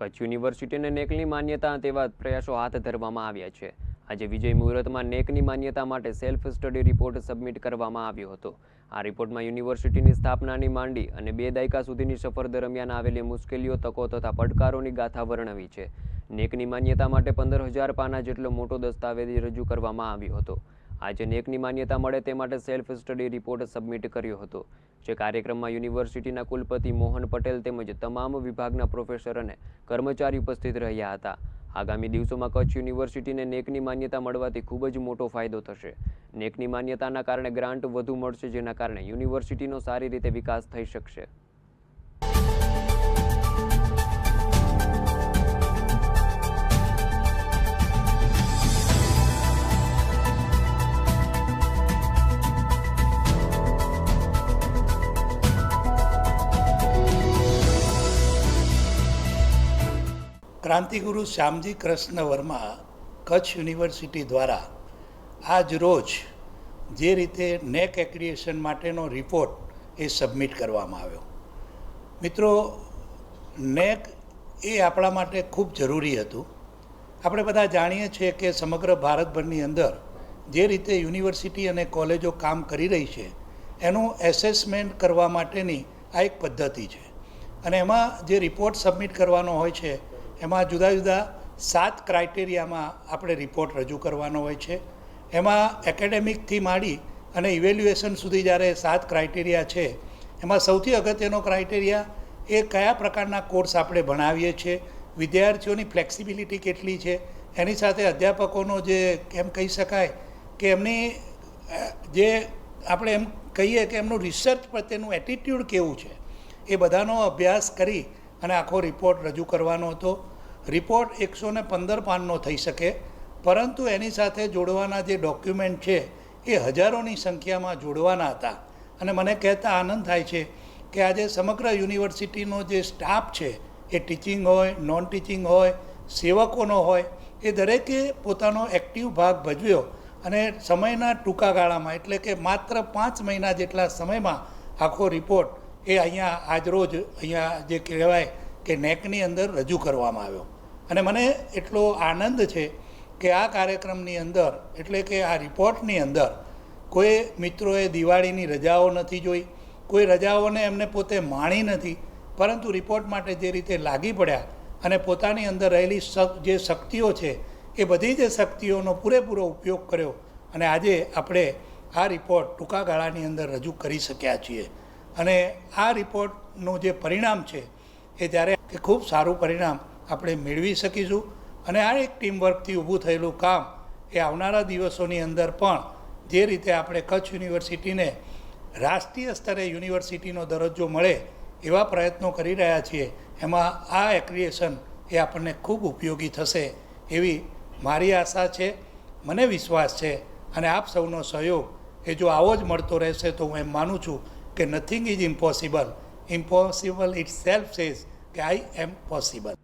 કચ્છ યુનિવર્સિટીને નેકની માન્યતા તેવા પ્રયાસો હાથ ધરવામાં આવ્યા છે. આજે વિજય મુહૂર્તમાં નેકની માન્યતા માટે સેલ્ફ સ્ટડી રિપોર્ટ સબમિટ કરવામાં આવ્યો હતો. આ રિપોર્ટમાં યુનિવર્સિટીની સ્થાપનાની માંડી અને બે દાયકા સુધીની સફર દરમિયાન આવેલી મુશ્કેલીઓ, તકો તથા પડકારોની ગાથા વર્ણવી છે. નેકની માન્યતા માટે પંદર હજાર પાના જેટલો મોટો દસ્તાવેજ રજૂ કરવામાં આવ્યો હતો. આજે નેકની માન્યતા મળે તે માટે સેલ્ફ સ્ટડી રિપોર્ટ સબમિટ કર્યો હતો. જે કાર્યક્રમમાં યુનિવર્સિટીના કુલપતિ મોહન પટેલ તેમજ તમામ વિભાગના પ્રોફેસર અને કર્મચારી ઉપસ્થિત રહ્યા હતા. આગામી દિવસોમાં કચ્છ યુનિવર્સિટીને નેકની માન્યતા મળવાથી ખૂબ જ મોટો ફાયદો થશે. નેકની માન્યતાના કારણે ગ્રાન્ટ વધુ મળશે, જેના કારણે યુનિવર્સિટીનો સારી રીતે વિકાસ થઈ શકશે. ક્રાંતિગુરુ શ્યામજી કૃષ્ણ વર્મા કચ્છ યુનિવર્સિટી દ્વારા આજ રોજ જે રીતે નેક એક્રિએશન માટેનો રિપોર્ટ એ સબમિટ કરવામાં આવ્યો. મિત્રો, નેક એ આપણા માટે ખૂબ જરૂરી હતું. આપણે બધા જાણીએ છીએ કે સમગ્ર ભારતભરની અંદર જે રીતે યુનિવર્સિટી અને કોલેજો કામ કરી રહી છે, એનું એસેસમેન્ટ કરવા માટેની આ એક પદ્ધતિ છે. અને એમાં જે રિપોર્ટ સબમિટ કરવાનો હોય છે એમાં જુદા જુદા સાત ક્રાઇટેરિયામાં આપણે રિપોર્ટ રજૂ કરવાનો હોય છે. એમાં એકેડેમિકથી માંડી અને ઇવેલ્યુએશન સુધી જ્યારે સાત ક્રાઇટેરિયા છે, એમાં સૌથી અગત્યનો ક્રાઇટેરિયા એ કયા પ્રકારના કોર્સ આપણે ભણાવીએ છીએ, વિદ્યાર્થીઓની ફ્લેક્સિબિલિટી કેટલી છે, એની સાથે અધ્યાપકોનો જે એમ કહી શકાય કે એમની જે આપણે એમ કહીએ કે એમનું રિસર્ચ પ્રત્યેનું એટીટ્યૂડ કેવું છે, એ બધાનો અભ્યાસ કરી અને આખો રિપોર્ટ રજૂ કરવાનો હતો. રિપોર્ટ એકસો ને પંદર પાનનો થઈ શકે, પરંતુ એની સાથે જોડવાના જે ડોક્યુમેન્ટ છે, એ હજારોની સંખ્યામાં જોડવાના હતા. અને મને કહેતા આનંદ થાય છે કે આજે સમગ્ર યુનિવર્સિટીનો જે સ્ટાફ છે, એ ટીચિંગ હોય નોન ટીચિંગ હોય, સેવકોનો હોય, એ દરેકે પોતાનો એક્ટિવ ભાગ ભજવ્યો અને સમયના ટૂંકા ગાળામાં એટલે કે માત્ર પાંચ મહિના જેટલા સમયમાં આખો રિપોર્ટ એ અહીંયા આજરોજ અહીંયા જે કહેવાય કે નેકની અંદર રજૂ કરવામાં આવ્યો. અને મને એટલો આનંદ છે કે આ કાર્યક્રમની અંદર, એટલે કે આ રિપોર્ટની અંદર, કોઈ મિત્રોએ દિવાળીની રજાઓ નથી જોઈ, કોઈ રજાઓને એમને પોતે માણી નથી, પરંતુ રિપોર્ટ માટે જે રીતે લાગી પડ્યા અને પોતાની અંદર રહેલી જે શક્તિઓ છે, એ બધી જે શક્તિઓનો પૂરેપૂરો ઉપયોગ કર્યો અને આજે આપણે આ રિપોર્ટ ટૂંકા ગાળાની અંદર રજૂ કરી શક્યા છીએ. અને આ રિપોર્ટનું જે પરિણામ છે એ ત્યારે કે ખૂબ સારું પરિણામ આપણે મેળવી શકીશું. અને આ એક ટીમવર્કથી ઊભું થયેલું કામ એ આવનારા દિવસોની અંદર પણ જે રીતે આપણે કચ્છ યુનિવર્સિટીને રાષ્ટ્રીય સ્તરે યુનિવર્સિટીનો દરજ્જો મળે એવા પ્રયત્નો કરી રહ્યા છીએ, એમાં આ એક્રિએશન એ આપણને ખૂબ ઉપયોગી થશે એવી મારી આશા છે, મને વિશ્વાસ છે અને આપ સૌનો સહયોગ એ જો આવો જ મળતો રહેશે તો હું એમ માનું છું કે nothing is impossible impossible itself says કે આઈ એમ પોસિબલ.